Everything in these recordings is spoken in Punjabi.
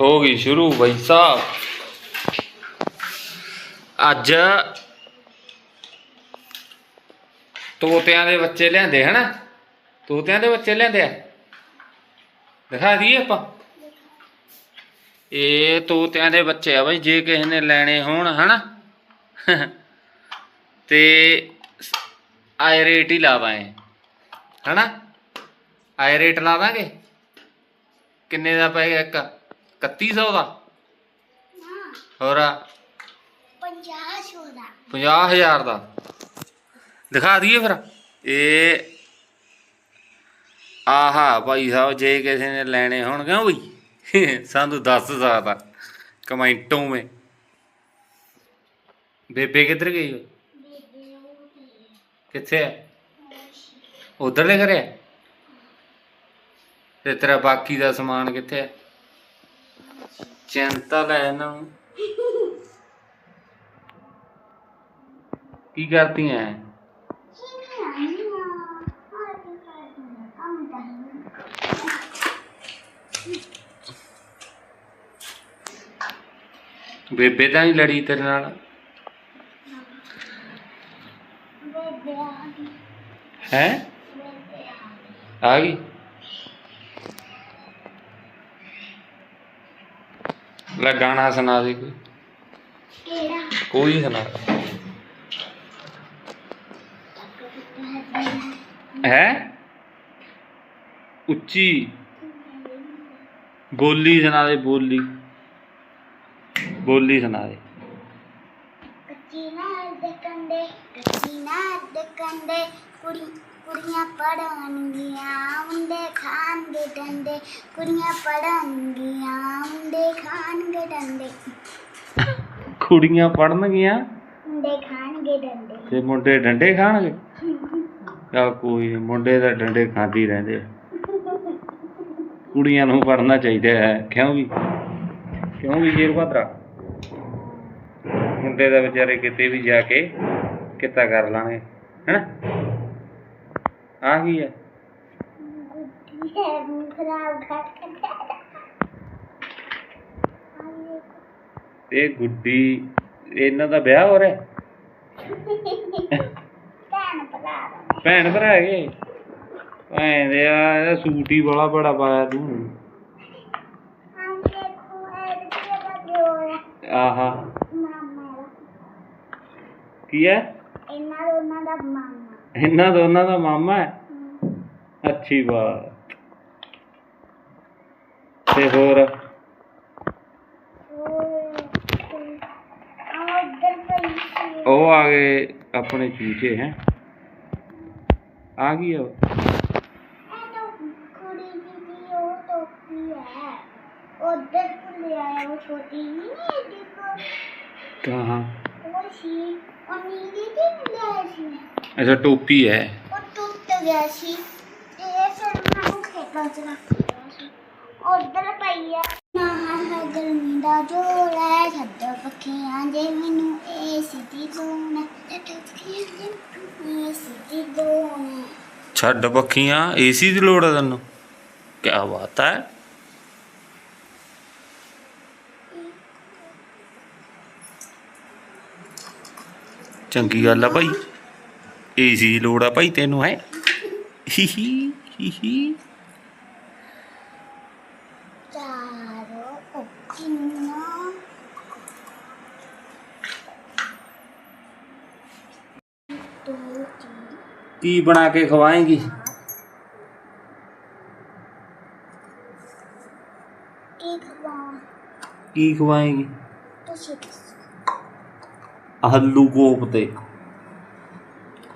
ਹੋ ਗਈ ਸ਼ੁਰੂ ਬਈ ਸਾਹਿਬ। ਅੱਜ ਤੋਤਿਆਂ ਦੇ ਬੱਚੇ ਲਿਆਂਦੇ, ਹਨਾ? ਤੋਤਿਆਂ ਦੇ ਬੱਚੇ ਲਿਆਂਦੇ ਆ? ਦਿਖਾ ਦਈਏ ਆਪਾਂ। ਇਹ ਤੋਤਿਆਂ ਦੇ ਬੱਚੇ ਆ ਬਈ, ਜੇ ਕਿਸੇ ਨੇ ਲੈਣੇ ਹੋਣ, ਹਨਾ? ਤੇ ਆਏ ਰੇਟ ਹੀ ਲਾਵਾਂਗੇ, ਹਨਾ? ਆਏ ਰੇਟ ਲਾ ਦਾਂਗੇ ਕਿੰਨੇ ਦਾ ਪਏਗਾ ਇੱਕ? 3100 ਦਾ। ਹੋਰ 50 ਦਾ। 50000 ਦਾ। ਦਿਖਾ ਦਈਏ ਫਿਰ। ਇਹ ਆਹਾ ਭਾਈ ਸਾਹਿਬ ਜੇ ਕਿਸੇ ਨੇ ਲੈਣੇ ਹੋਣ ਕਿਉਂ ਬਈ ਸਾਨੂੰ ਦੱਸ ਸਕਦਾ। ਕਮੈਂਟੋਂ ਮੇ। ਬੇਬੇ ਕਿੱਧਰ ਗਈ ਓਏ? ਕਿੱਥੇ ਹੈ ਉਧਰਲੇ ਘਰੇ ਹੈ ਤੇ ਤੇਰਾ ਬਾਕੀ ਦਾ ਸਮਾਨ ਕਿੱਥੇ ਹੈ ਚਿੰਤਾ ਲੈ ਨਾ ਕੀ ਕਰਤੀ ਹੈ ਬੇਬੇ ਤਾਂ ਨਹੀਂ ਲੜੀ ਤੇਰੇ ਨਾਲ? ਹੈ? ਆ ਗਈ? ਲੈ ਗਾਣਾ ਸੁਣਾ ਦੇ ਕੋਈ। ਕਿਹੜਾ? ਕੋਈ ਸੁਣਾ। ਹੈ? ਉੱਚੀ। ਬੋਲੀ ਸੁਣਾ ਦੇ ਬੋਲੀ। ਬੋਲੀ ਸੁਣਾ ਦੇ। ਕੱਚੀ ਨਾਰ ਦੇ ਕੰਡੇ ਕੱਚੀ ਨਾਰ ਦੇ ਕੰਡੇ ਕੁੜੀ। ਕੁੜੀਆਂ ਪੜਨਗੀਆਂ ਮੁੰਡੇ ਖਾਣਗੇ ਡੰਡੇ। ਕੁੜੀਆਂ ਪੜਨਗੀਆਂ ਮੁੰਡੇ ਖਾਣਗੇ ਡੰਡੇ। ਕੁੜੀਆਂ ਪੜਨਗੀਆਂ ਮੁੰਡੇ ਖਾਣਗੇ ਡੰਡੇ। ਤੇ ਮੁੰਡੇ ਡੰਡੇ ਖਾਣਗੇ? ਚਲ ਕੋਈ ਨੀ, ਮੁੰਡੇ ਤਾਂ ਡੰਡੇ ਖਾਂਦੇ ਰਹਿੰਦੇ ਆ। ਕੁੜੀਆਂ ਨੂੰ ਪੜਨਾ ਚਾਹੀਦਾ ਹੈ ਕਿਉਂ ਵੀ? ਕਿਉਂ ਵੀ ਜੇਰ ਭਾਦਰਾ ਮੁੰਡੇ ਦਾ ਵਿਚਾਰੇ ਕਿਤੇ ਵੀ ਜਾ ਕੇ ਕਿੱਤਾ ਕਰ ਲਾਂਗੇ ਹੈਨਾ? ਆ ਕੀ ਹੈ ਇਹ ਗੁੱਡੀ ਇਹਨਾਂ ਦਾ ਵਿਆਹ ਹੋ ਰਿਹਾ? ਭੈਣ ਭਰਾ ਭੈਣ ਭਰਾ ਹੈਗੇ ਭੈਣ ਦੇ ਆ ਇਹਦਾ ਸੂਟ ਹੀ ਬੜਾ ਬੜਾ ਪਾਇਆ ਤੂੰ। ਆਹਾ। ਕੀ ਹੈ? ਇਹਨਾਂ ਦੋਨਾਂ ਦਾ ਮਾਮਾ। ਇਹਨਾਂ ਦੋਨਾਂ ਦਾ ਮਾਮਾ ਹੈ। ਅੱਛੀ ਬਾਤ। ਤੇ ਹੋਰ? ਉਹ ਆ ਗਏ ਆਪਣੇ ਚੂਚੇ ਹੈ। ਆ ਗਈ ਉਹ ਉਧਰ ਭੁੱਲੇ ਆਇਆ ਉਹ ਛੋਟੀ ਨਹੀਂ ਕੋ ਕਹਾਂ? ਸੀ ਉਹ ਨੀਲੀ ਦੀ ਮਿਲਿਆ ਸੀ। ਅੱਛਾ ਟੋਪੀ ਹੈ। ਉਹ ਟੁੱਟ ਗਿਆ ਸੀ ਤੇ ਫਿਰ ਮੈਂ ਉਹ ਖੇਤਾਂ ਚ ਰੱਖ ਲਿਆ ਸੀ। ਉਧਰ ਪਈ ਆ। ਨਾ ਹਰ ਗਰਮੀ ਦਾ ਜੋੜ ਹੈ ਛੱਡ ਪੱਖੀਆਂ ਦੇ ਮੈਨੂੰ ਦੇ ਛੱਡ ਪੱਖੀਆਂ ਏਸੀ ਦੀ ਲੋੜ ਹੈ ਤੈਨੂੰ? ਕੀ ਬਾਤ ਹੈ। ਚੰਗੀ ਗੱਲ ਆ ਭਾਈ ਏਸੀ ਦੀ ਲੋੜ ਆ ਭਾਈ ਤੈਨੂੰ, ਹੈ। ਹੀ ਹੀ ਹੀ ਹੀ। ਕੀ ਬਣਾ ਕੇ ਖਵਾਏਗੀ? ਕੀ ਖਵਾਵਾਂ ਕੀ ਖਵਾਏਂਗੀ? ਤੁਸੀਂ ਦੱਸੋ ਆਲੂ ਕੋਫਤੇ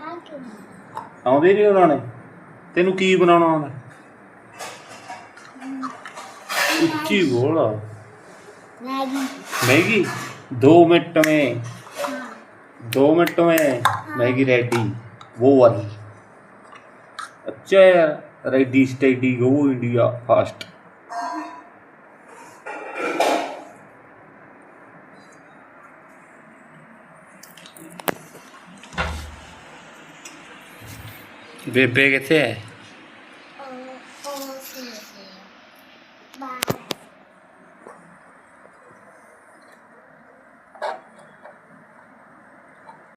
ਆ ਕਿਉਂ ਆਉਂਦੇ ਨਹੀਂ ਉਹਨਾਂ ਨੇ ਤੈਨੂੰ ਕੀ ਬਣਾਉਣਾ ਆਉਂਦਾ ਉੱਚੀ ਬੋਲ मैगी मैगी दो मिनट में हाँ दो मिनट में मैगी रेडी वो वाली अच्छा यार ready steady go India fast 왜, 왜, 왜, 왜, 왜, 왜, 왜, 왜,